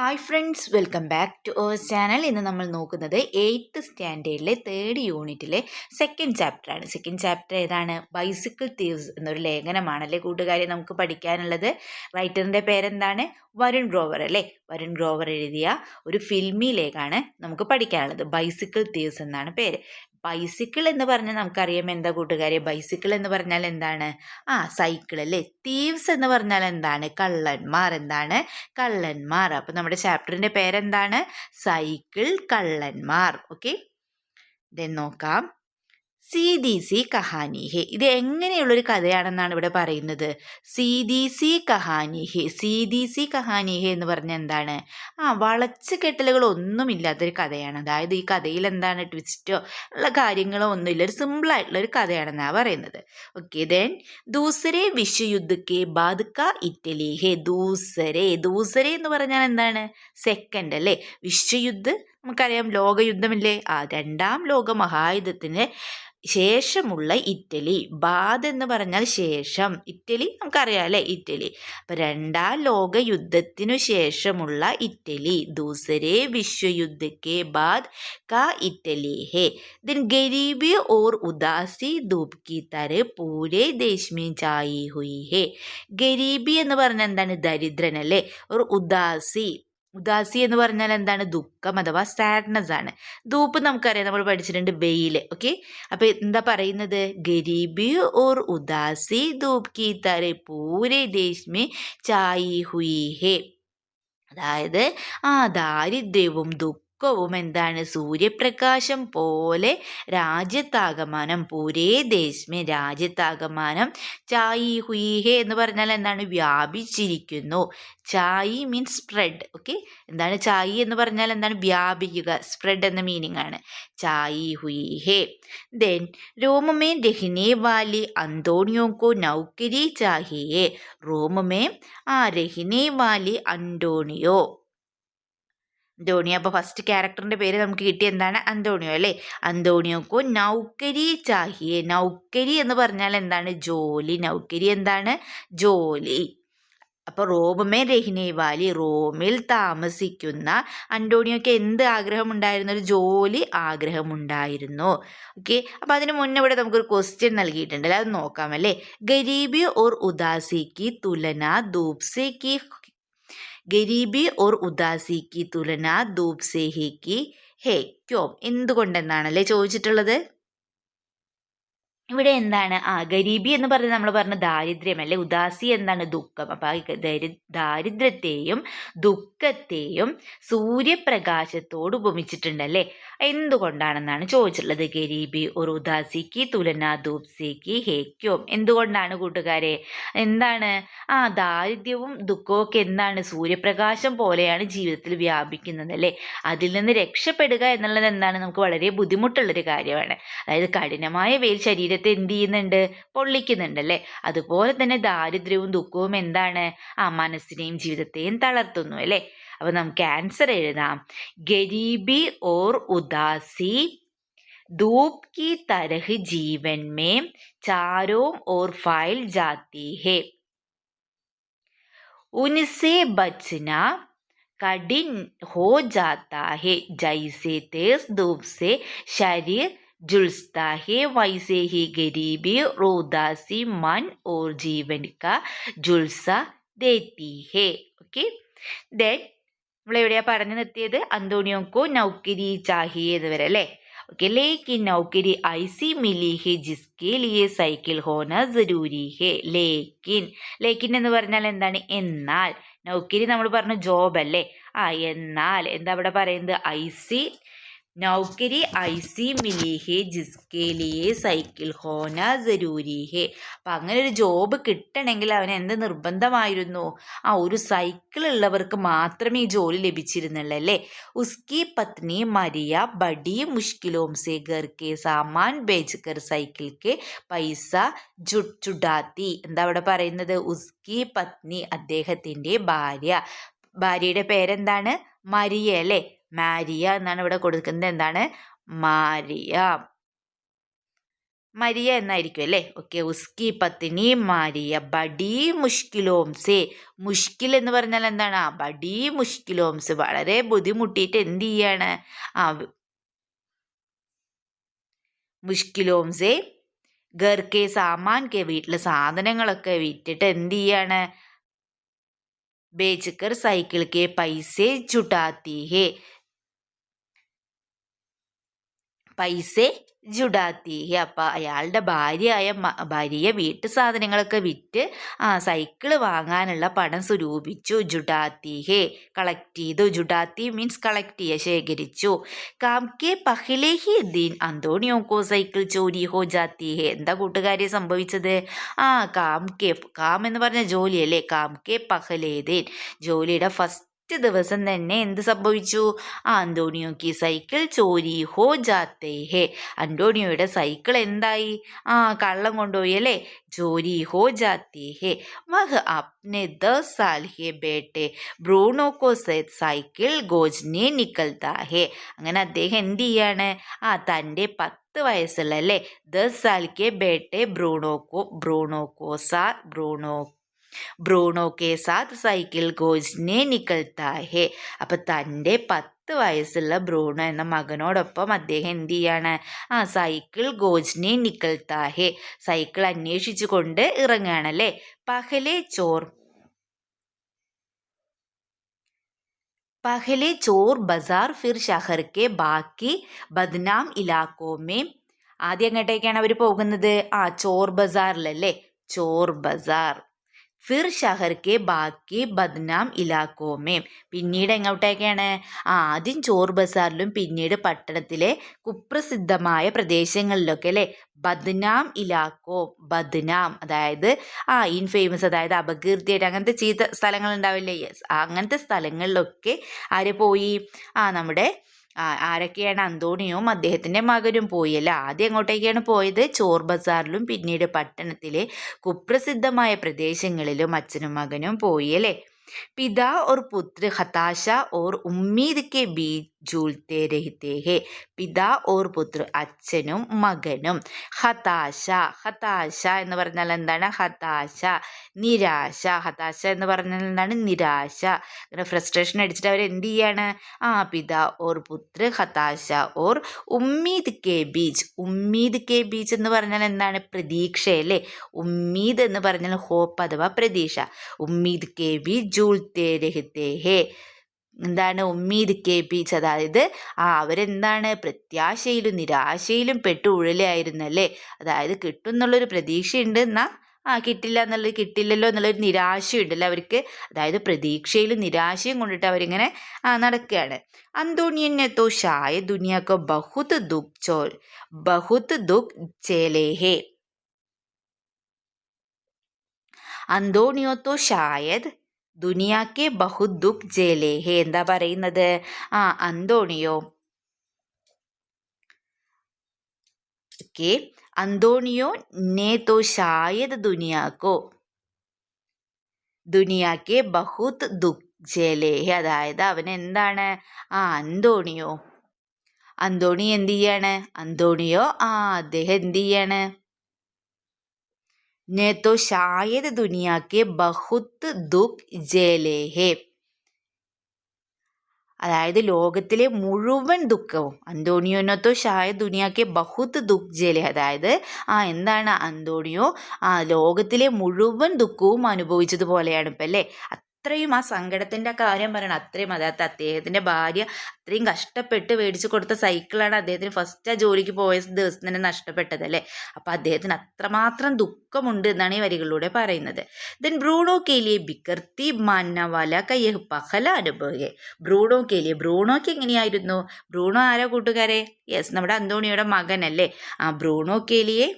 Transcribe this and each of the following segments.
Hi friends welcome back to our channel ഇന്ന് നമ്മൾ നോക്കുന്നത് എയ്ത്ത് സ്റ്റാൻഡേർഡിലെ തേർഡ് യൂണിറ്റിലെ സെക്കൻഡ് ചാപ്റ്ററാണ് സെക്കൻഡ് ചാപ്റ്റർ ഏതാണ്? ബൈസിക്കിൾ തീവ്സ് എന്നൊരു ലേഖനമാണ് ലേഖനമാണല്ലേ കൂട്ടുകാരെ നമുക്ക് പഠിക്കാനുള്ളത്. റൈറ്ററിന്റെ പേരെന്താണ്? വരുൺ ഗ്രോവർ അല്ലേ? വരുൺ ഗ്രോവർ എഴുതിയ ഒരു ഫിൽമി ലേഖാണ് നമുക്ക് പഠിക്കാനുള്ളത്. ബൈസിക്കിൾ തീവ്സ് എന്നാണ് പേര്. ബൈസിക്കിൾ എന്ന് പറഞ്ഞാൽ നമുക്കറിയാം എന്താ കൂട്ടുകാരെ? ബൈസിക്കിൾ എന്ന് പറഞ്ഞാൽ എന്താണ്? ആ സൈക്കിൾ അല്ലേ? തീവ്സ് എന്ന് പറഞ്ഞാൽ എന്താണ്? കള്ളന്മാർ. എന്താണ്? കള്ളന്മാർ. അപ്പം നമ്മുടെ ചാപ്റ്ററിന്റെ പേരെന്താണ്? സൈക്കിൾ കള്ളന്മാർ. ഓക്കെ ദെൻ നോക്കാം. സീതി സി കഹാനി ഹെ ഇത് എങ്ങനെയുള്ളൊരു കഥയാണെന്നാണ് ഇവിടെ പറയുന്നത്. സീതി സി കഹാനി ഹെ സീതി സി കഹാനി ഹെ എന്ന് പറഞ്ഞ എന്താണ്? ആ വളച്ച് കെട്ടലുകൾ ഒന്നുമില്ലാത്തൊരു കഥയാണ്. അതായത് ഈ കഥയിൽ എന്താണ് ട്വിസ്റ്റോ ഉള്ള കാര്യങ്ങളോ ഒന്നുമില്ല. ഒരു സിമ്പിൾ ആയിട്ടുള്ള ഒരു കഥയാണെന്നാണ് പറയുന്നത്. ഓക്കെ ദെൻ ദൂസരെ വിശ്വയുദ്ധക്കെ ബാധുക്ക ഇറ്റലി. ഹേ ദൂസരെ. ദൂസരെ എന്ന് പറഞ്ഞാൽ എന്താണ്? സെക്കൻഡ് അല്ലേ? വിശ്വയുദ്ധ. നമുക്കറിയാം ലോകയുദ്ധമില്ലേ? ആ രണ്ടാം ലോക മഹായുദ്ധത്തിന് ശേഷമുള്ള ഇറ്റലി. ബാദ് എന്ന് പറഞ്ഞാൽ ശേഷം. ഇറ്റലി നമുക്കറിയാം അല്ലേ? ഇറ്റലി. അപ്പം രണ്ടാം ലോക യുദ്ധത്തിനു ശേഷമുള്ള ഇറ്റലി. ദൂസരെ വിശ്വയുദ്ധക്കെ ബാദ് കാ ഇറ്റലി ഹേ. ദിൻ ഗരീബി ഓർ ഉദാസി ധൂപ് കി തര പൂരെ ദേശ് ചായി ഹുയി ഹേ. ഗരീബി എന്ന് പറഞ്ഞാൽ എന്താണ്? ദരിദ്രൻ അല്ലേ? ഉദാസി. ഉദാസി എന്ന് പറഞ്ഞാൽ എന്താണ്? ദുഃഖം അഥവാ സാഡ്നെസ് ആണ്. ധൂപ്പ് നമുക്കറിയാം നമ്മൾ പഠിച്ചിട്ടുണ്ട് വെയിൽ ഓക്കെ അപ്പൊ എന്താ പറയുന്നത്? ഗരീബി ഓർ ഉദാസി ധൂപ് കി തരെ പൂരെ ദേശ്മി ചായി ഹുയി ഹേ. അതായത് ആ ദാരിദ്ര്യവും ദുഃഖം ദുഃഖവും എന്താണ് സൂര്യപ്രകാശം പോലെ രാജ്യത്താകമാനം പൂരേ ദേശമേ രാജ്യത്താകമാനം ചായി ഹുയിഹെ എന്ന് പറഞ്ഞാൽ എന്താണ്? വ്യാപിച്ചിരിക്കുന്നു. ചായി മീൻസ് സ്പ്രെഡ് ഓക്കെ? എന്താണ് ചായി എന്ന് പറഞ്ഞാൽ എന്താണ്? വ്യാപിക്കുക സ്പ്രെഡ് എന്ന മീനിങ് ആണ്. ചായി ഹുയിഹേ ദെൻ റോമമേ രഹിനെ വാലി അന്തോണിയോക്കോ നൗക്കരി ചാഹിയെ. റോമമേ ആ രഹിനെ വാലി അന്തോണിയോ. അന്തോണിയോ. അപ്പോൾ ഫസ്റ്റ് ക്യാരക്ടറിന്റെ പേര് നമുക്ക് കിട്ടിയ എന്താണ്? അന്തോണിയോ അല്ലേ? അന്തോണിയോക്കോ നൗക്കരി ചാഹിയെ. നൗക്കരി എന്ന് പറഞ്ഞാൽ എന്താണ്? ജോലി. നൗക്കരി എന്താണ്? ജോലി. അപ്പോൾ റോബമേ രഹിനെ വാലി റോമിൽ താമസിക്കുന്ന അന്റോണിയോക്ക് എന്ത് ആഗ്രഹമുണ്ടായിരുന്നു? ഒരു ജോലി ആഗ്രഹമുണ്ടായിരുന്നു. ഓക്കെ അപ്പോൾ അതിന് മുന്നേ ഇവിടെ നമുക്കൊരു ക്വസ്റ്റ്യൻ നൽകിയിട്ടുണ്ട്. അത് നോക്കാം അല്ലേ? ഗരീബി ഓർ ഉദാസിക്ക് തുലന ദൂപ്സേക്ക് ഗരീബി ഓർ ഉദാസി കി തുലന ധൂപ് സേ ഹി കി ഹേ ക്യോം? എന്തുകൊണ്ടെന്നാണല്ലേ ചോദിച്ചിട്ടുള്ളത്? ഇവിടെ എന്താണ്? ആ ഗരീബി എന്ന് പറഞ്ഞ് നമ്മൾ പറഞ്ഞ ദാരിദ്ര്യമല്ലേ ഉദാസി എന്താണ് ദുഃഖം? അപ്പം ദാരിദ്ര്യത്തെയും ദുഃഖത്തെയും സൂര്യപ്രകാശത്തോട് ഉപമിച്ചിട്ടുണ്ട് ഉപമിച്ചിട്ടുണ്ടല്ലേ എന്തുകൊണ്ടാണെന്നാണ് ചോദിച്ചിട്ടുള്ളത്? ഗരീബി ഒരു ഉദാസിക്ക് തുലന ദൂപ്സിക്ക് ഹേക്യോം എന്തുകൊണ്ടാണ് കൂട്ടുകാരെ? എന്താണ്? ആ ദാരിദ്ര്യവും ദുഃഖവും ഒക്കെ എന്താണ്? സൂര്യപ്രകാശം പോലെയാണ് ജീവിതത്തിൽ വ്യാപിക്കുന്നത് അല്ലേ? അതിൽ നിന്ന് രക്ഷപ്പെടുക എന്നുള്ളത് എന്താണ്? നമുക്ക് വളരെ ബുദ്ധിമുട്ടുള്ളൊരു കാര്യമാണ്. അതായത് കഠിനമായ വെയിൽ ശരീരത്തെ എന്ത് ചെയ്യുന്നുണ്ട്? പൊള്ളിക്കുന്നുണ്ട് അല്ലേ? അതുപോലെ തന്നെ ദാരിദ്ര്യവും ദുഃഖവും എന്താണ്? ആ മനസ്സിനെയും ജീവിതത്തെയും തളർത്തുന്നു അല്ലേ? അപ്പോൾ നമുക്ക് ആൻസർ എഴുതാം ഗരീബി ഓർ ഉദാസി धूप की तरह जीवन में चारों ओर फैल जाती है उनसे बचना कठिन हो जाता है जैसे तेज धूप से शरीर झुलसता है वैसे ही गरीबी और उदासी मन और जीवन का झुलसा देती है ओके देन നമ്മളെവിടെയാണ് പറഞ്ഞു നിർത്തിയത്? അന്തോണിയോക്കോ നൗക്കിരി ചാഹി എന്ന് വരെ അല്ലേ? ഓക്കെ ലേക്കിൻ നൗക്കിരി ഐസി മിലി ഹെ ജിസ്കെ ലിയെ സൈക്കിൾ ഹോന ജരൂരി ഹെ. ലേക്കിൻ. ലേക്കിൻ എന്ന് പറഞ്ഞാൽ എന്താണ്? എന്നാൽ. നൗക്കിരി നമ്മൾ പറഞ്ഞു ജോബ് അല്ലേ? ആ എന്നാൽ. എന്താ അവിടെ പറയുന്നത്? ഐസി നൗക്കരി ഐസി മിലി ഹേ ജിസ്കെ ലിയെ സൈക്കിൾ ഹോന ജരൂരിഹെ അപ്പം അങ്ങനെ ഒരു ജോബ് കിട്ടണമെങ്കിൽ അവന് എന്ത് നിർബന്ധമായിരുന്നു? ആ ഒരു സൈക്കിൾ ഉള്ളവർക്ക് മാത്രമേ ഈ ജോലി ലഭിച്ചിരുന്നുള്ളൂ അല്ലേ? ഉസ്കി പത്നി മരിയ ബഡി മുഷ്കിലോം സെ ഗർ കെ സാമാൻ ബേജ്കർ സൈക്കിൾ സൈക്കിൾക്ക് പൈസ ചുടാത്തി. എന്താ അവിടെ പറയുന്നത്? ഉസ്കി പത്നി അദ്ദേഹത്തിന്റെ ഭാര്യ. ഭാര്യയുടെ പേരെന്താണ്? മരിയ അല്ലേ? മാരിയ എന്നാണ് ഇവിടെ കൊടുക്കുന്നത്. എന്താണ്? മാരിയ. മരിയ എന്നായിരിക്കും അല്ലേ? ഓക്കെ ഉസ്കി പത്തിനി മാരിയ. ബഡി മുഷ്കിലോംസേ. മുഷ്കിൽ എന്ന് പറഞ്ഞാൽ എന്താണ്? ആ ബഡി മുഷ്കിലോംസ്. വളരെ ബുദ്ധിമുട്ടിയിട്ട് എന്ത് ചെയ്യാണ്? ആ മുഷ്കിലോംസേ. ഗർക്കെ സാമാൻ കെ വീട്ടിലെ സാധനങ്ങളൊക്കെ വിറ്റിട്ട് എന്ത് ചെയ്യാണ്? ബേച്ചക്കർ സൈക്കിൾ കെ പൈസെ ചുട്ടാത്തി ഹേ പൈസെ ജുഡാത്തി. അപ്പം അയാളുടെ ഭാര്യയായ ഭാര്യയെ വീട്ടു സാധനങ്ങളൊക്കെ വിറ്റ് ആ സൈക്കിൾ വാങ്ങാനുള്ള പണം സ്വരൂപിച്ചു. ജുഡാത്തി ഹേ കളക്ട് ചെയ്തു. ജുഡാത്തി മീൻസ് കളക്ട് ചെയ്യുക ശേഖരിച്ചു. കാംകെ പഹ്ലേ ഹി ദീൻ. അന്തോണിയോക്കോ സൈക്കിൾ ചോരി ഹോ ജാത്തി ഹേ. എന്താ കൂട്ടുകാരി സംഭവിച്ചത്? ആ കാം കെ എന്ന് പറഞ്ഞ ജോലിയല്ലേ? കാം കെ പഹ്ലേ ദീൻ. ജോലിയുടെ ഫസ്റ്റ് ഫസ്റ്റ് ദിവസം തന്നെ എന്ത് സംഭവിച്ചു? ആന്റോണിയോക്ക് സൈക്കിൾ ചോരി ഹോ ജാത്തേ ഹേ. അന്റോണിയോയുടെ സൈക്കിൾ എന്തായി? ആ കള്ളം കൊണ്ടുപോയി അല്ലേ? ചോരി ഹോ ജാത്തി ഹേ. വഹ് അപ്നെ ദസ് സാൽ ഹെ ബേട്ടെ. ബ്രൂണോക്കോ സൈക്കിൾ ഗോജ്നെ നിക്കൽത്താ ഹേ. അങ്ങനെ അദ്ദേഹം എന്ത് ചെയ്യാണ്? ആ തന്റെ പത്ത് വയസ്സുള്ള അല്ലേ? ദസ് സാൽ കെ ബേട്ടെ ബ്രൂണോക്കോ സാ ബ്രൂണോ ബ്രൂണോ കെ സാത് സൈക്കിൾ ഗോജ്നെ നിക്കൽത്താഹെ അപ്പം തന്റെ പത്ത് വയസ്സുള്ള ബ്രൂണോ എന്ന മകനോടൊപ്പം അദ്ദേഹം എന്ത് ചെയ്യാണ്? ആ സൈക്കിൾ ഗോജ്നെ നിക്കൽത്താഹെ സൈക്കിൾ അന്വേഷിച്ചു കൊണ്ട് ഇറങ്ങുകയാണല്ലേ പഹലെ ചോർ. പഹലെ ചോർ ബസാർ ഫിർ ഷഹർ ബാക്കി ബദ്നാം ഇലാക്കോമേ ആദ്യം എങ്ങോട്ടേക്കാണ് അവർ പോകുന്നത്? ആ ചോർ ബസാറിലല്ലേ? ചോർ ബസാർ. ഫിർ ഷഹർ കെ ബാക്കി ബദ്നാം ഇലാക്കോമേം പിന്നീട് എങ്ങോട്ടേക്കാണ്? ആദ്യം ചോർ ബസാറിലും പിന്നീട് പട്ടണത്തിലെ കുപ്രസിദ്ധമായ പ്രദേശങ്ങളിലൊക്കെ അല്ലേ? ബദ്നാം ഇലാക്കോ ബദ്നാം. അതായത് ആ ഇൻഫേമസ് അതായത് അപകീർത്തിയായിട്ട് അങ്ങനത്തെ ചീത്ത സ്ഥലങ്ങൾ ഉണ്ടാവില്ലേ യെസ്. അങ്ങനത്തെ സ്ഥലങ്ങളിലൊക്കെ ആര് പോയി? ആ നമ്മുടെ ആരൊക്കെയാണ്? അന്തോണിയും അദ്ദേഹത്തിന്റെ മകനും പോയി. അല്ല? ആദ്യം എങ്ങോട്ടേക്കാണ് പോയത്? ചോർ ബസാറിലും പിന്നീട് പട്ടണത്തിലെ കുപ്രസിദ്ധമായ പ്രദേശങ്ങളിലും അച്ഛനും മകനും പോയി. അല്ലേ? പിതാ ഓർ പുത്ര ഹതാശ ഓർ ഉമ്മീദ് കെ ബീച്ച് ജൂൽത്തെ രഹിത്തേഹെ പിതാ ഓർ പുത്ര അച്ഛനും മകനും. ഹതാശ ഹതാശ എന്ന് പറഞ്ഞാൽ എന്താണ്? ഹതാശ നിരാശ. ഹതാശ എന്ന് പറഞ്ഞാൽ എന്താണ്? നിരാശ. അങ്ങനെ ഫ്രസ്ട്രേഷൻ അടിച്ചിട്ട് അവർ എന്ത് ചെയ്യാണ്? ആ പിതാ ഓർ പുത്ര ഹതാശ ഓർ ഉമ്മീദ് കെ ബീച്ച് ഉമ്മീദ് കെ ബീച്ച് എന്ന് പറഞ്ഞാൽ എന്താണ്? പ്രതീക്ഷ അല്ലേ? ഉമ്മീദ് എന്ന് പറഞ്ഞാൽ ഹോപ്പ് അഥവാ പ്രതീക്ഷ. ഉമ്മീദ് കെ ബി ജൂൽത്തെ രഹിത്തേ ഹേ എന്താണ് ഉമ്മീദ് കേൾപ്പിച്ച് അതായത് ആ അവരെന്താണ് പ്രത്യാശയിലും നിരാശയിലും പെട്ട് ഉഴലായിരുന്നല്ലേ അതായത് കിട്ടും എന്നുള്ളൊരു പ്രതീക്ഷയുണ്ട് എന്നാൽ ആ കിട്ടില്ല എന്നുള്ളത് കിട്ടില്ലല്ലോ എന്നുള്ളൊരു നിരാശയുണ്ടല്ലോ അവർക്ക്? അതായത് പ്രതീക്ഷയിലും നിരാശയും കൊണ്ടിട്ട് അവരിങ്ങനെ നടക്കുകയാണ്. അന്തോണിയനെ ഷായ ദുനിയാക്കോ ബഹുത് ദുഃഖ് ചോ ബഹുത് ദുഃഖ് ചേലേഹേ അന്തോണിയോ തോ ഷായദ് ദുനിയാക്കെ ബഹുദുഃഖ് ജേലേ. ഹേ എന്താ പറയുന്നത്? ആ അന്തോണിയോ. ഓക്കെ. അന്തോണിയോ നേ തോ ശായത് ദുനിയാക്കോ. ദുനിയാക്കെ ബഹുത് ദുഃഖ് ജേലേ. അതായത് അവൻ എന്താണ്? ആ അന്തോണിയോ. അന്തോണി എന്ത് ചെയ്യാണ്? അന്തോണിയോ ആ അദ്ദേഹം എന്ത് ചെയ്യാണ്? ने तो शायद दुनिया के बहुत दुख झेले हैं അതായത് ലോകത്തിലെ മുഴുവൻ ദുഃഖവും അന്തോണിയോനത്തോ ഷായ ദുനിയാക്കെ ബഹുത് ദുഃഖ് ജേലെ അതായത് ആ എന്താണ് അന്തോണിയോ ആ ലോകത്തിലെ മുഴുവൻ ദുഃഖവും അനുഭവിച്ചതുപോലെയാണ് ഇപ്പം അല്ലേ അത്രയും ആ സങ്കടത്തിന്റെ കാര്യം പറയണം. അത്രയും അതായത് അദ്ദേഹത്തിന്റെ ഭാര്യ അത്രയും കഷ്ടപ്പെട്ട് മേടിച്ചു കൊടുത്ത സൈക്കിളാണ് അദ്ദേഹത്തിന് ഫസ്റ്റ് ആ ജോലിക്ക് പോയ ദിവസം തന്നെ നഷ്ടപ്പെട്ടത് അല്ലേ? അപ്പോൾ അദ്ദേഹത്തിന് അത്രമാത്രം ദുഃഖമുണ്ട് എന്നാണ് ഈ വരികളിലൂടെ പറയുന്നത്. ദെൻ ബ്രൂണോ കേലിയെ ബിക്കർത്തി മന്നവല കയ്യഹ് പഹല അനുഭവയെ ബ്രൂണോ കേലിയെ ബ്രൂണോക്ക് എങ്ങനെയായിരുന്നു? ബ്രൂണോ ആരോ കൂട്ടുകാരെ? യെസ് നമ്മുടെ അന്തോണിയുടെ മകനല്ലേ. ആ ബ്രൂണോ കേലിയെ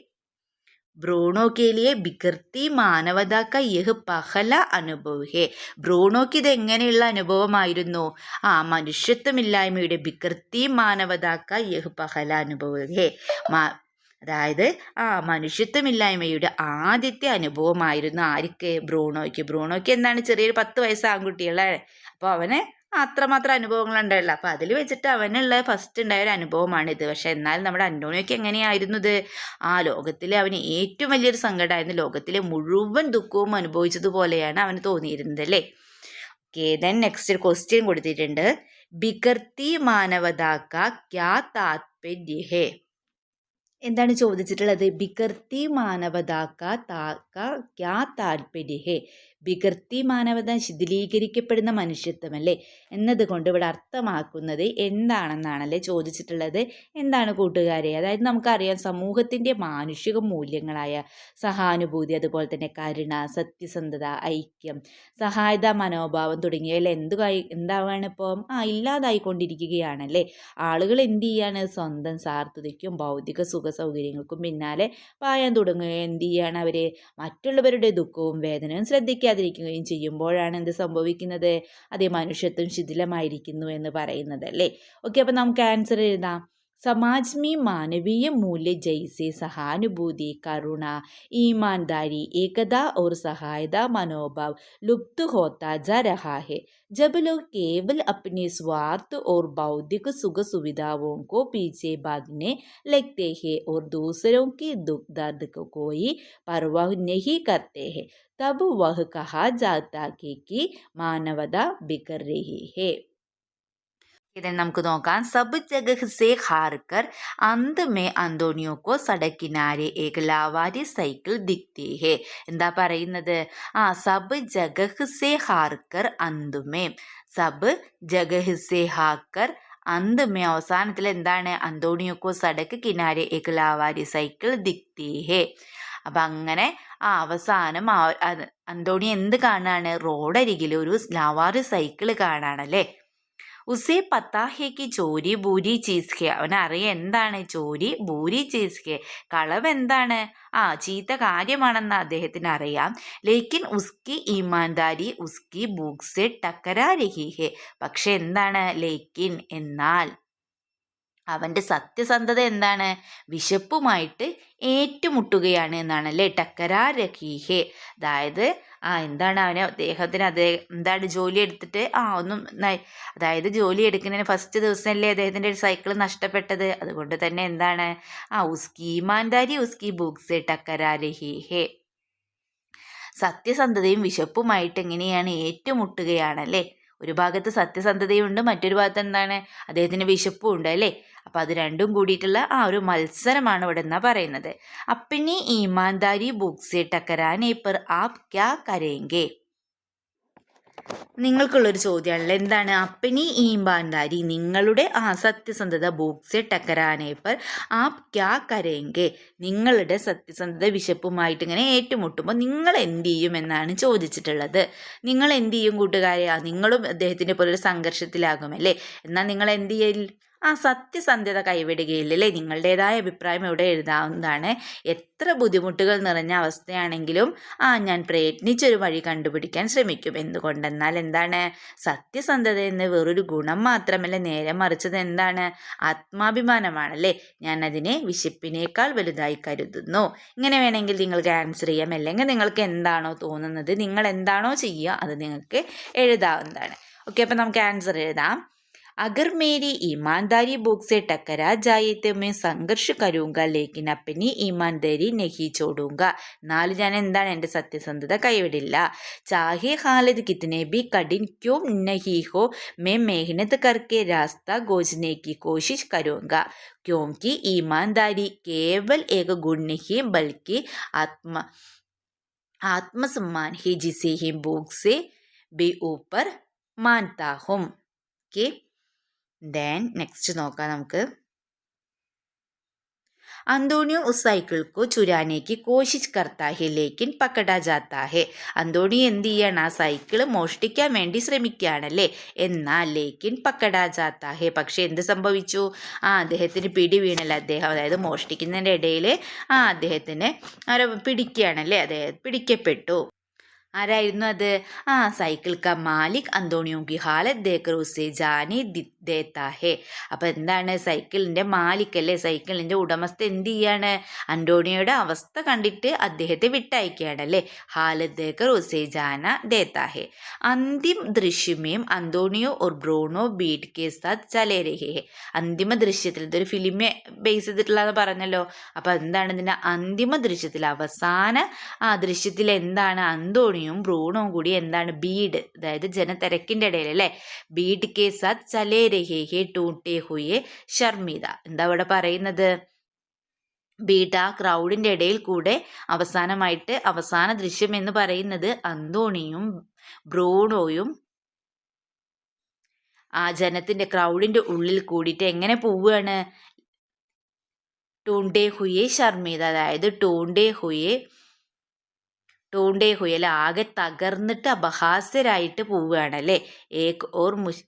ബ്രൂണോ के लिए बिगड़ती മാനവത का यह പഹല അനുഭവ് ഹേ ബ്രൂണോക്ക് ഇത് എങ്ങനെയുള്ള അനുഭവമായിരുന്നു ആ മനുഷ്യത്വമില്ലായ്മയുടെ ബികർത്തി മാനവത का यह പഹല അനുഭവ് ഹേ അതായത് ആ മനുഷ്യത്വമില്ലായ്മയുടെ ആദ്യത്തെ അനുഭവമായിരുന്നു ആർക്ക് ബ്രൂണോയ്ക്ക് ബ്രൂണോയ്ക്ക് എന്താണ് ചെറിയൊരു പത്ത് വയസ്സ് ആൺകുട്ടികളെ അപ്പോൾ അവന് അത്രമാത്രം അനുഭവങ്ങൾ ഉണ്ടായില്ല അപ്പോൾ അതിൽ വെച്ചിട്ട് അവനുള്ള ഫസ്റ്റ് ഉണ്ടായ ഒരു അനുഭവമാണിത് പക്ഷെ എന്നാലും നമ്മുടെ അന്റോണിയോയ്ക്ക് എങ്ങനെയായിരുന്നു ഇത്? ആ ലോകത്തിലെ അവന് ഏറ്റവും വലിയൊരു സങ്കടമായിരുന്നു ലോകത്തിലെ മുഴുവൻ ദുഃഖവും അനുഭവിച്ചതുപോലെയാണ് അവന് തോന്നിയിരുന്നത് അല്ലേ? ഓക്കെ ദെൻ നെക്സ്റ്റ് ഒരു ക്വസ്റ്റ്യൻ കൊടുത്തിട്ടുണ്ട്. ബികർത്തി മാനവതാക്ക ക്യാ താത്പര്യ എന്താണ് ചോദിച്ചിട്ടുള്ളത്? ബികർത്തി മാനവതാക്ക താക്ക ക്യാ താല്പര്യ ഹേ വികൃതി മാനവത ശിഥിലീകരിക്കപ്പെടുന്ന മനുഷ്യത്വമല്ലേ എന്നതുകൊണ്ട് ഇവിടെ അർത്ഥമാക്കുന്നത് എന്താണെന്നാണല്ലേ ചോദിച്ചിട്ടുള്ളത്. എന്താണ് കൂട്ടുകാരെ? അതായത് നമുക്കറിയാം സമൂഹത്തിന്റെ മാനുഷിക മൂല്യങ്ങളായ സഹാനുഭൂതി അതുപോലെ തന്നെ കരുണ സത്യസന്ധത ഐക്യം സഹായത മനോഭാവം തുടങ്ങിയവയിൽ എന്തു എന്താവാണ് ഇപ്പം? ആ ഇല്ലാതായിക്കൊണ്ടിരിക്കുകയാണല്ലേ? ആളുകൾ എന്ത് ചെയ്യാണ്? സ്വന്തം സാർത്ഥതയ്ക്കും ഭൗതിക സുഖ സൗകര്യങ്ങൾക്കും പിന്നാലെ പായാൻ തുടങ്ങുകയും എന്ത് ചെയ്യാണ് അവർ മറ്റുള്ളവരുടെ ദുഃഖവും വേദനയും ശ്രദ്ധിക്കുക. ചെയ്യാതിരിക്കുകയും ചെയ്യുമ്പോഴാണ് എന്ത് സംഭവിക്കുന്നത്? അതേ മനുഷ്യത്വം ശിഥിലമായിരിക്കുന്നു എന്ന് പറയുന്നത് അല്ലേ? ഓക്കെ അപ്പം നമുക്ക് ആൻസർ എഴുതാം. समाज में मानवीय मूल्य जैसे सहानुभूति, करुणा, ईमानदारी, एकता और सहायता मनोभाव लुप्त होता जा रहा है। जब लोग केवल अपने स्वार्थ और बौद्धिक सुख सुविधाओं को पीछे भागने लगते हैं और दूसरों की दुख दर्द को कोई परवाह नहीं करते हैं, तब वह कहा जाता है कि मानवता बिखर रही है। ഇതിൽ നമുക്ക് നോക്കാം. സബ് ജഗഹ് സേ ഹാർക്കർ അന്ത് മേ അന്തോണിയോക്കോ സടക്കിനാരെ സടക് ഏക ലാവാരി സൈക്കിൾ ദിക്തി എന്താ പറയുന്നത്? ആ സബ് ജഗഹ് സേ ഹാർക്കർ അന്തുമേ. സബ് ജഗഹ് സേ ഹാർക്കർ അന്ത് മേ അവസാനത്തിൽ എന്താണ്? അന്തോണിയോക്കോ സടക്ക് കിനാരെ ഏക ലാവാരി സൈക്കിൾ ദിക്തി ഹേ അപ്പം അങ്ങനെ ആ അവസാനം അന്തോണി എന്ത് കാണാണ്? റോഡരികിൽ ഒരു ലാവാറി സൈക്കിൾ കാണാണല്ലേ? ഉസേ പത്താ ഹേ കി ചോരി ഭൂരി ചീസ് ഹെ അവനറിയാം എന്താണ് ചോരി ഭൂരി ചീസ് കെ കളവ് എന്താണ്? ആ ചീത്ത കാര്യമാണെന്ന് അദ്ദേഹത്തിന് അറിയാം ലേക്കിൻ ഉസ്കി ഈമാൻദാരി ഉസ്കി ബൂക്സെ ടക്കരാരഹി ഹെ. പക്ഷെ എന്താണ് ലേക്കിൻ? എന്നാൽ അവന്റെ സത്യസന്ധത എന്താണ്? വിശപ്പുമായിട്ട് ഏറ്റുമുട്ടുകയാണ് എന്നാണ് അല്ലേ ടക്കരാ രഹീഹെ അതായത് ആ എന്താണ് അവന് അദ്ദേഹത്തിന് അദ്ദേഹം എന്താണ് ജോലി എടുത്തിട്ട്? ആ ഒന്നും അതായത് ജോലി എടുക്കുന്നതിന് ഫസ്റ്റ് ദിവസമല്ലേ അദ്ദേഹത്തിന്റെ ഒരു സൈക്കിൾ നഷ്ടപ്പെട്ടത്? അതുകൊണ്ട് തന്നെ എന്താണ്? ആ ഉസ്കി ഈമാൻദാരി ഉസ്കി ബുക്സ് ടക്കരാരി ഹി ഹേ. സത്യസന്ധതയും വിശപ്പുമായിട്ട് എങ്ങനെയാണ് ഏറ്റുമുട്ടുകയാണല്ലേ? ഒരു ഭാഗത്ത് സത്യസന്ധതയുണ്ട് മറ്റൊരു ഭാഗത്ത് എന്താണ്? അദ്ദേഹത്തിന് വിശപ്പും ഉണ്ട് അല്ലേ? അപ്പം അത് രണ്ടും കൂടിയിട്ടുള്ള ആ ഒരു മത്സരമാണ് ഇവിടെ നിന്നാണ് പറയുന്നത്. അപ്പിനി ഈമാൻദാരി ബുക്സെ ടക്കരാനെ പർ ആപ് ക്യാ കരേങ്കേ. നിങ്ങൾക്കുള്ളൊരു ചോദ്യമാണല്ലോ എന്താണ്? അപ്പനി ഈമ്പാൻദാരി നിങ്ങളുടെ ആ സത്യസന്ധത ബോക്സെ ടക്കരാനേപ്പർ ആപ് ക്യാ കരേങ്കെ നിങ്ങളുടെ സത്യസന്ധത വിശപ്പുമായിട്ട് ഇങ്ങനെ ഏറ്റുമുട്ടുമ്പോൾ നിങ്ങൾ എന്ത് ചെയ്യും എന്നാണ് ചോദിച്ചിട്ടുള്ളത്. നിങ്ങൾ എന്ത് ചെയ്യും കൂട്ടുകാരെ? നിങ്ങളും അദ്ദേഹത്തിന്റെ പോലെ ഒരു സംഘർഷത്തിലാകുമല്ലേ എന്നാൽ നിങ്ങൾ എന്ത് ചെയ്യും ആ സത്യസന്ധത കൈവിടുകയില്ലല്ലേ? നിങ്ങളുടേതായ അഭിപ്രായം ഇവിടെ എഴുതാവുന്നതാണ്. എത്ര ബുദ്ധിമുട്ടുകൾ നിറഞ്ഞ അവസ്ഥയാണെങ്കിലും ആ ഞാൻ പ്രയത്നിച്ചൊരു വഴി കണ്ടുപിടിക്കാൻ ശ്രമിക്കും. എന്തുകൊണ്ടെന്നാൽ എന്താണ്? സത്യസന്ധത എന്ന് വേറൊരു ഗുണം മാത്രമല്ല നേരെ മറിച്ചത് എന്താണ്? ആത്മാഭിമാനമാണല്ലേ? ഞാൻ അതിനെ വിശപ്പിനേക്കാൾ വലുതായി കരുതുന്നു. ഇങ്ങനെ വേണമെങ്കിൽ നിങ്ങൾക്ക് ആൻസർ ചെയ്യാം. അല്ലെങ്കിൽ നിങ്ങൾക്ക് എന്താണോ തോന്നുന്നത് നിങ്ങൾ എന്താണോ ചെയ്യുക അത് നിങ്ങൾക്ക് എഴുതാവുന്നതാണ്. ഓക്കെ അപ്പം നമുക്ക് ആൻസർ എഴുതാം. अगर मेरी ईमानदारी बुक से टकरा जाए तो मैं സംഘർഷ കരൂങ്ക ലേക്കിൻ അപ്പനി ഈമാൻദാരി നെഹി ചോടൂങ്ക നാല് ഞാൻ എന്താണ് എൻ്റെ സത്യസന്ധത കൈവിടില്ല ചാഹെ ഹാലത് കിത്തനെ ബി കഠിൻ ക്യോ നഹി ഹോ मैं मेहनत करके रास्ता गोजने की कोशिश करूँगा क्योंकि ईमानदारी केवल एक गुण नहीं बल्कि आत्म आत्मसम्मान है जिसे ही भूख से भी ऊपर मानता हूँ कि ദെൻ നെക്സ്റ്റ് നോക്കാം നമുക്ക്. അന്തോണിയോ ഉസൈക്കിൾക്കു ചുരാനേക്ക് കോശിച്ച് കർത്താഹിലേക്കിൻ പക്കടാ ജാത്താഹെ. അന്തോണിയോ എന്ത് ചെയ്യാണ്? ആ സൈക്കിൾ മോഷ്ടിക്കാൻ വേണ്ടി ശ്രമിക്കുകയാണല്ലേ? എന്നാൽ ലേക്കിൻ പക്കടാ ജാത്താഹെ. പക്ഷേ എന്ത് സംഭവിച്ചു? ആ അദ്ദേഹത്തിന് പിടി വീണല്ലേ? അദ്ദേഹം അതായത് മോഷ്ടിക്കുന്നതിന്റെ ഇടയിൽ ആ അദ്ദേഹത്തിന് പിടിക്കുകയാണല്ലേ? അദ്ദേഹം പിടിക്കപ്പെട്ടു. ആരായിരുന്നു അത്? ആ സൈക്കിൾ ക മാലിക് അന്തോണിയോ കി ഉസെ ജാനി ദേത്താഹെ അപ്പം എന്താണ്? സൈക്കിളിന്റെ മാലിക് അല്ലേ സൈക്കിളിന്റെ ഉടമസ്ഥ എന്ത് ചെയ്യാണ്? അന്റോണിയോയുടെ അവസ്ഥ കണ്ടിട്ട് അദ്ദേഹത്തെ വിട്ടയക്കുകയാണ് അല്ലേ ഹാലത് ദേക്കറൂസെ ജാന ദേത്താഹെ അന്തിമ അന്തിം ദൃശ്യമേം അന്തോണിയോ ഓർ ബ്രോണോ ബീഡ് കെ സാത്ത് ചലേ അന്തിമ ദൃശ്യത്തിൽ ഇതൊരു ഫിലിം ബേസ് ചെയ്തിട്ടുള്ളതെന്ന് പറഞ്ഞല്ലോ. അപ്പം എന്താണ് ഇതിന്റെ അന്തിമ ദൃശ്യത്തിൽ അവസാന ആ ദൃശ്യത്തിൽ എന്താണ് അന്തോണിയും ബ്രൂണും കൂടി എന്താണ് ബീഡ് അതായത് ജനത്തിരക്കിന്റെ ഇടയിൽ അല്ലേ? ബീഡ് കെ സാത്ത് ചലേ രഹേ ഹെ ടൂട്ടേ ഹുയെ ഷർമിത എന്താ ഇവിടെ പറയുന്നത്? ബീട്ട ആ ക്രൗഡിന്റെ ഇടയിൽ കൂടെ അവസാനമായിട്ട് അവസാന ദൃശ്യം എന്ന് പറയുന്നത് അന്തോണിയും ബ്രൂണോയും ആ ജനത്തിന്റെ ക്രൗഡിന്റെ ഉള്ളിൽ കൂടിയിട്ട് എങ്ങനെ പോവുകയാണ്? ടൂണ്ടേ ഹുയെ ഷർമിത അതായത് ടൂണ്ടേ ഹുയെ ടൂണ്ടേ ഹുയൽ ആകെ തകർന്നിട്ട് അപഹാസ്യരായിട്ട് പോവുകയാണല്ലേ? ഏക് ഓർ മുഷ്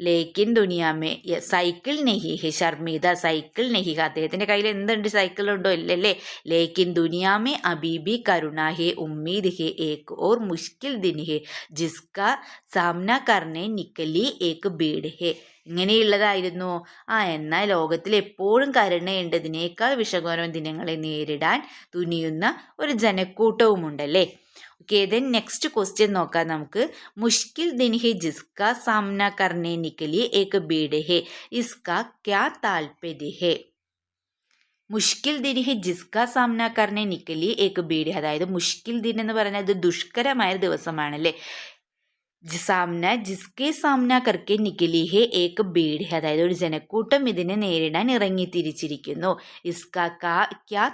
ലേക്കിൻ ദുനിയാമേ സൈക്കിൾ നെഹി ഹെ ഷർമീദ സൈക്കിൾ നെഹി. അദ്ദേഹത്തിന്റെ കയ്യിൽ എന്തുണ്ട്? സൈക്കിൾ ഉണ്ടോ ഇല്ലല്ലേ? ലേക്കിൻ ദുനിയാമേ അബീബി കരുണ ഹെ ഉമ്മീദ് ഹെ ഏക്ക് ഓർ മുഷ്കിൽ ദിൻ ഹെ ജിസ്ക സാമന കർണെ നിക്കലി ഏക്ക് ബീഡ് ഹെ. ഇങ്ങനെയുള്ളതായിരുന്നു. ആ എന്നാൽ ലോകത്തിൽ എപ്പോഴും കരുണയുണ്ടതിനേക്കാൾ വിഷകോരം ദിനങ്ങളെ നേരിടാൻ തുനിയുന്ന ഒരു ജനക്കൂട്ടവുമുണ്ടല്ലേ? ഓക്കെ ദെൻ നെക്സ്റ്റ് ക്വസ്റ്റ്യൻ നോക്കാം നമുക്ക്. മുഷ്കിൽ ദിൻ ഹെ ജിസ്ക സാമന കർണെ നിക്കലി ഏക ബീഡ് ഹെ. ഇസ്ക ക്യാ താൽപര്യ ഹെ? മുഷ്കിൽ ദിൻ ഹെ ജിസ്ക സാമന കർണെ നിക്കലി ഏക ബീഡ് അതായത് മുഷ്കിൽ ദിൻ എന്ന് പറയുന്നത് ദുഷ്കരമായ ദിവസമാണല്ലേ? സാംന ജിസ്കെ സാംന കർക്കെ നിക്കലി ഹെ ബീഡ് ഹെ. അതായത് ഒരു ജനക്കൂട്ടം ഇതിനെ നേരിടാൻ ഇറങ്ങി തിരിച്ചിരിക്കുന്നു. കാ ക്യാ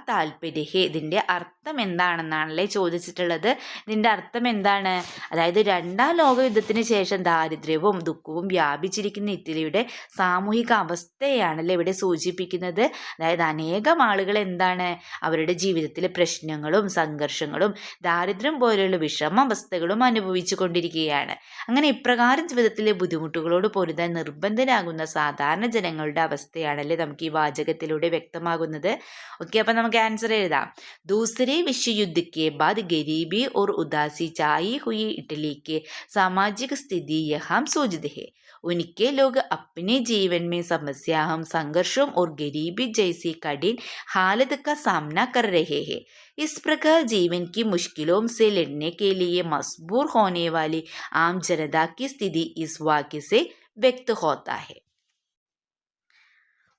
ഹെ. ഇതിന്റെ അർത്ഥം എന്താണെന്നാണല്ലേ ചോദിച്ചിട്ടുള്ളത്. ഇതിന്റെ അർത്ഥം എന്താണ്? അതായത് രണ്ടാം ലോകയുദ്ധത്തിന് ശേഷം ദാരിദ്ര്യവും ദുഃഖവും വ്യാപിച്ചിരിക്കുന്ന ഇറ്റലിയുടെ സാമൂഹിക അവസ്ഥയാണല്ലേ ഇവിടെ സൂചിപ്പിക്കുന്നത്. അതായത് അനേകം ആളുകൾ എന്താണ്? അവരുടെ ജീവിതത്തിലെ പ്രശ്നങ്ങളും സംഘർഷങ്ങളും ദാരിദ്ര്യം പോലെയുള്ള വിഷമാവസ്ഥകളും അനുഭവിച്ചു കൊണ്ടിരിക്കുകയാണ്. വരികയാണ് അങ്ങനെ ഇപ്രകാരം ജീവിതത്തിലെ ബുദ്ധിമുട്ടുകളോട് പൊരുതാൻ നിർബന്ധനാകുന്ന സാധാരണ ജനങ്ങളുടെ അവസ്ഥയാണല്ലേ നമുക്ക് ഈ വാചകത്തിലൂടെ വ്യക്തമാകുന്നത്. ഓക്കെ അപ്പം നമുക്ക് ആൻസർ എഴുതാം. ദൂസരെ വിശ്വയുദ്ധ ബാദ് ഗരീബി ഓർ ഉദാസി ചായി ഹുയി ഇറ്റലിക്ക് സാമാജിക സ്ഥിതി യഹാം സൂചിതഹേ. उनके लोग अपने जीवन में समस्याओं संघर्षों और गरीबी जैसी कठिन हालत का सामना कर रहे हैं इस प्रकार जीवन की मुश्किलों से लड़ने के लिए मजबूर होने वाली आम जनता की स्थिति इस वाक्य से व्यक्त होता है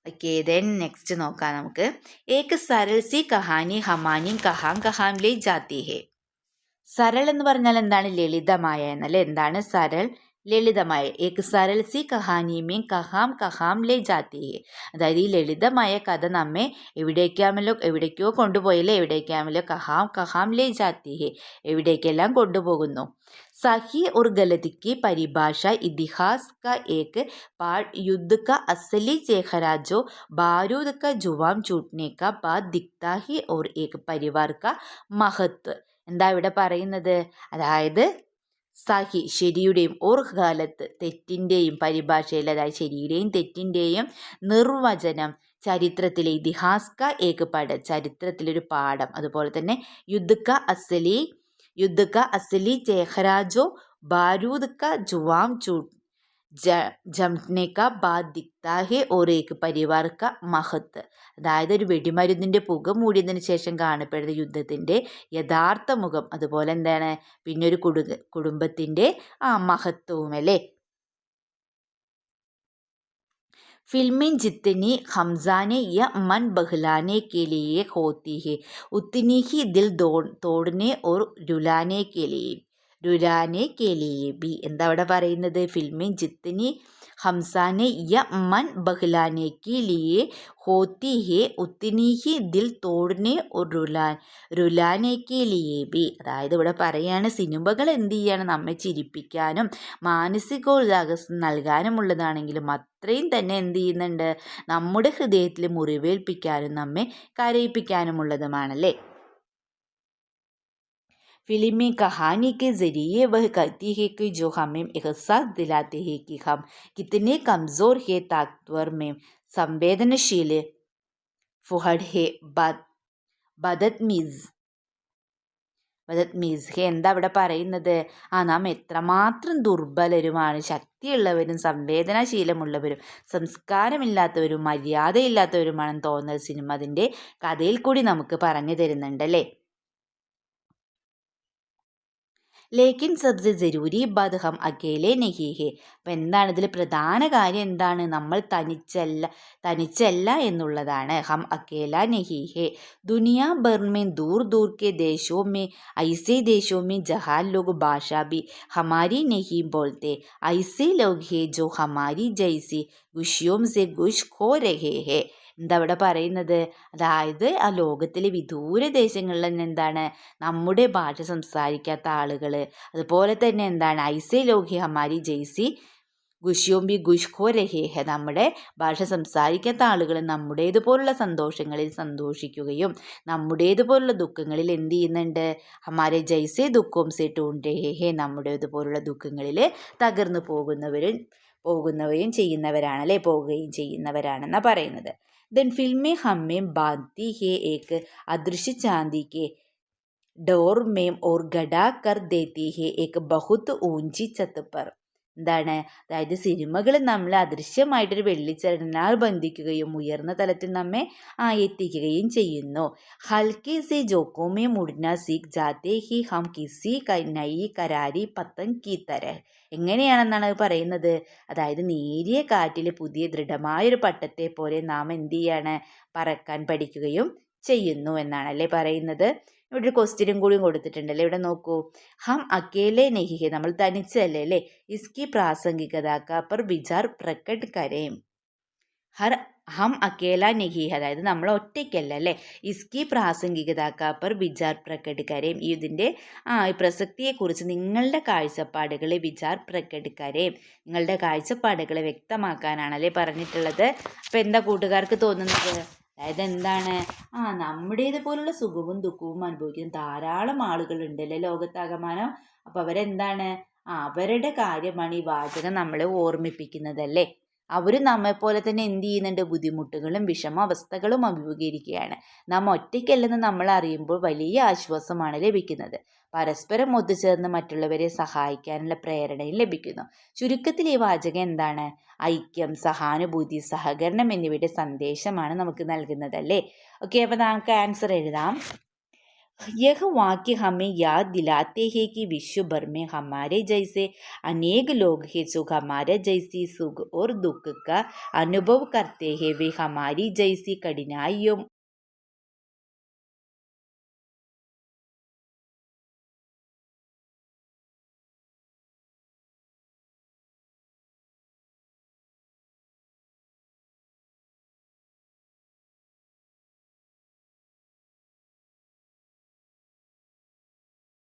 ഓക്കെ ദെൻ നെക്സ്റ്റ് നോക്കാം നമുക്ക് ഏക്ക് സരൾ സി കഹാനി ഹമാനി കഹാം കഹാം ലേ ജാത്തി ഹേ സരൾ എന്ന് പറഞ്ഞാൽ എന്താണ് ലളിതമായ എന്നല്ലേ എന്താണ് സരൾ ലളിതമായ ഏക് സരൽ സി കഹാനിമേ കഹാം കഹാം ലേ ജാത്തി അതായത് ഈ ലളിതമായ കഥ നമ്മെ എവിടേക്കാമല്ലോ എവിടേക്കോ കൊണ്ടുപോയല്ലേ? എവിടേക്കാമല്ലോ? കഹാം കഹാം ലേ ജാത്തി എവിടേക്കെല്ലാം കൊണ്ടുപോകുന്നു? സഹി ഉർ ഗലതിക്ക് പരിഭാഷ ഇതിഹാസ് ക ഏക്ക് പാ യുദ്ധ ക അസലി ചേഹരാജോ ബാരൂദ് ക ജുവാം ചൂട്ട്നെ ക ബാദ് ദിക്താഹി ഓർ ഏക് പരിവാർ ക മഹത്വ എന്താ ഇവിടെ പറയുന്നത്? അതായത് സഹി ശരിയുടെയും ഓർഹകാലത്ത് തെറ്റിന്റെയും പരിഭാഷയിൽ അതായത് ശരിയുടെയും തെറ്റിന്റെയും നിർവചനം ചരിത്രത്തിലെ ഇതിഹാസ്ക ഏകപാട് ചരിത്രത്തിലൊരു പാഠം അതുപോലെ തന്നെ യുദ്ധക്ക അസലി യുദ്ധക്ക അസലി ജെഹ്റാജോ ബാരൂദ് ജുവാം ചൂ ജംനേക്കാ ബാധിക്താഹെ ബാത് പരിവാർക്ക മഹത്ത്. അതായത് ഒരു വെടിമരുന്നിന്റെ പുക മൂടിയതിന് ശേഷം കാണപ്പെടുന്ന യുദ്ധത്തിന്റെ യഥാർത്ഥ മുഖം. അതുപോലെ എന്താണ്? പിന്നെ ഒരു കുടു കുടുംബത്തിന്റെ ആ മഹത്വവും അല്ലേ? ഫിൽമിൻ ജിത്തനി ഹംസാനെ യ മൻ ബഹ്ലാനെ കെലിയെ ഹോത്തിഹെ ഉത്തിനിഹി ഉത്തിനി ഹി ദിൽ തോടിനെ ഓർ രുലാനെ കെലിയെ. രുരാനെ കേലിയേബി. എന്താ അവിടെ പറയുന്നത്? ഫിൽമി ജിത്തിനി ഹംസാനെ യ മൻ ബഹ്ലാനെ കിലിയെ ഹോത്തി ഹെ ഉത്തിനി ഹി ദിൽ തോടിനെ റുലാൻ റുലാനേക്ക് ലിയേബി അതായത് ഇവിടെ പറയാണ് സിനിമകൾ എന്ത് ചെയ്യാണ്? നമ്മെ ചിരിപ്പിക്കാനും മാനസികോല്ലാസം നൽകാനുമുള്ളതാണെങ്കിലും അത്രയും തന്നെ എന്ത് ചെയ്യുന്നുണ്ട്? നമ്മുടെ ഹൃദയത്തിൽ മുറിവേൽപ്പിക്കാനും നമ്മെ കരയിപ്പിക്കാനുമുള്ളതുമാണല്ലേ? फिल्मी कहानी के ज़रिए वह कहती है कि जो हमें एहसास दिलाते हैं कि हम कितने कमज़ोर है ताकतवर में संवेदनशील फुहड़ है बद बदतमीज़ വദത് മീസ്ഹെ എന്താ ഇവിടെ പറയുന്നത് ആ നാം എത്രമാത്രം ദുർബലരുമാണ് ശക്തിയുള്ളവരും സംവേദനാശീലമുള്ളവരും സംസ്കാരമില്ലാത്തവരും മര്യാദയില്ലാത്തവരുമാണെന്ന് തോന്നുന്ന സിനിമ അതിൻ്റെ കഥയിൽ കൂടി നമുക്ക് പറഞ്ഞു തരുന്നുണ്ടല്ലേ लेकिन सब्जे ज़रूरी बदहम अकेले नहीं है प्रधान कह्यमें नाम तनिचल तनिचल हम अकेला नहीं है दुनिया भर में दूर दूर के देशों में ऐसे देशों में जहाँ लोग भाषा भी हमारी नहीं बोलते ऐसे लोग हैं जो हमारी जैसी खुशियों से खुश खो रहे हैं എന്താ അവിടെ പറയുന്നത്? അതായത് ആ ലോകത്തിലെ വിദൂര ദേശങ്ങളിൽ തന്നെ എന്താണ്? നമ്മുടെ ഭാഷ സംസാരിക്കാത്ത ആളുകൾ അതുപോലെ തന്നെ എന്താണ്? ഐസെ ലോഹി ഹമാരി ജെയ്സി ഗുഷ്യോംബി ഗുഷ്കോ രഹേഹ നമ്മുടെ ഭാഷ സംസാരിക്കാത്ത ആളുകൾ നമ്മുടേതുപോലുള്ള സന്തോഷങ്ങളിൽ സന്തോഷിക്കുകയും നമ്മുടേതുപോലുള്ള ദുഃഖങ്ങളിൽ എന്ത് ചെയ്യുന്നുണ്ട്? ഹമാരെ ജൈസേ ദുഃഖം സെ ടൂൺ രഹേഹെ നമ്മുടേതുപോലുള്ള ദുഃഖങ്ങളിൽ തകർന്നു പോകുന്നവരും പോകുന്നവയും ചെയ്യുന്നവരാണ് അല്ലേ പോവുകയും ചെയ്യുന്നവരാണെന്നാണ് പറയുന്നത് ദെൻ ഫിൽമേ ഹമ്മേം ബാദ്തി ഹേ ഏക്ക് അദൃശ്യ ചാന്തിക്ക് ഡോർ മേം ഓർ ഗഡാ കർ ദേത്തി ഹേ ഏക്ക് ബഹുത്ത് ഊഞ്ചി ചത്തുപ്പർ എന്താണ്? അതായത് സിനിമകൾ നമ്മളെ അദൃശ്യമായിട്ടൊരു വെള്ളിച്ചരനാൽ ബന്ധിക്കുകയും ഉയർന്ന തലത്തിൽ നമ്മെ എത്തിക്കുകയും ചെയ്യുന്നു. ഹൽക്കി സി ജോക്കോമേ മുടിന സിഖ് ജാതെ ഹി ഹം കിസി നൈ കരാരി പത്തൻ കി തര. എങ്ങനെയാണെന്നാണ് പറയുന്നത്? അതായത് നേരിയ കാറ്റിൽ പുതിയ ദൃഢമായൊരു പട്ടത്തെ പോലെ നാം എന്ത് ചെയ്യാണ്? പറക്കാൻ പഠിക്കുകയും ചെയ്യുന്നു എന്നാണ് അല്ലേ പറയുന്നത്? ഇവിടെ ഒരു ക്വസ്റ്റ്യനും കൂടിയും കൊടുത്തിട്ടുണ്ടല്ലേ? ഇവിടെ നോക്കൂ. ഹം അക്കേലെ നെഹിഹെ നമ്മൾ തനിച്ചല്ലേ അല്ലേ? ഇസ്കി പ്രാസംഗികത അപ്പർ വിചാർ പ്രക്കട്ട് കരയും ഹർ ഹം അക്കേല നെഹി അതായത് നമ്മൾ ഒറ്റയ്ക്കല്ല അല്ലേ? ഇസ്കി പ്രാസംഗികത വിചാർ പ്രക്കട്ട് കരയും ഇതിന്റെ ആ പ്രസക്തിയെക്കുറിച്ച് നിങ്ങളുടെ കാഴ്ചപ്പാടുകളെ വിചാർ പ്രക്കട്ട് കരയും നിങ്ങളുടെ കാഴ്ചപ്പാടുകളെ വ്യക്തമാക്കാനാണല്ലേ പറഞ്ഞിട്ടുള്ളത്. അപ്പോൾ എന്താ കൂട്ടുകാർക്ക് തോന്നുന്നത്? അതായത് എന്താണ്? ആ നമ്മുടേത് പോലുള്ള സുഖവും ദുഃഖവും അനുഭവിക്കുന്ന ധാരാളം ആളുകളുണ്ട് അല്ലേ ലോകത്താകമാനം? അപ്പോൾ അവരെന്താണ്? ആ അവരുടെ കാര്യമാണ് ഈ വാചകം നമ്മളെ ഓർമ്മിപ്പിക്കുന്നതല്ലേ? അവരും നമ്മെപ്പോലെ തന്നെ എന്ത് ചെയ്യുന്നുണ്ട്? ബുദ്ധിമുട്ടുകളും വിഷമാവസ്ഥകളും അഭിമുഖീകരിക്കുകയാണ്. നാം ഒറ്റയ്ക്കല്ലെന്ന് നമ്മൾ അറിയുമ്പോൾ വലിയ ആശ്വാസമാണ് ലഭിക്കുന്നത്. പരസ്പരം ഒത്തുചേർന്ന് മറ്റുള്ളവരെ സഹായിക്കാനുള്ള പ്രേരണയും ലഭിക്കുന്നു. ചുരുക്കത്തിൽ ഈ വാചകം എന്താണ്? ഐക്യം സഹാനുഭൂതി സഹകരണം എന്നിവയുടെ സന്ദേശമാണ് നമുക്ക് നൽകുന്നത് അല്ലേ? ഓക്കെ അപ്പോൾ നമുക്ക് ആൻസർ എഴുതാം. यह वाक्य हमें याद दिलाते हैं कि विश्व भर में हमारे जैसे अनेक लोग हैं जो हमारे जैसी सुख और दुख का अनुभव करते हैं। वे हमारी जैसी कठिनाइयों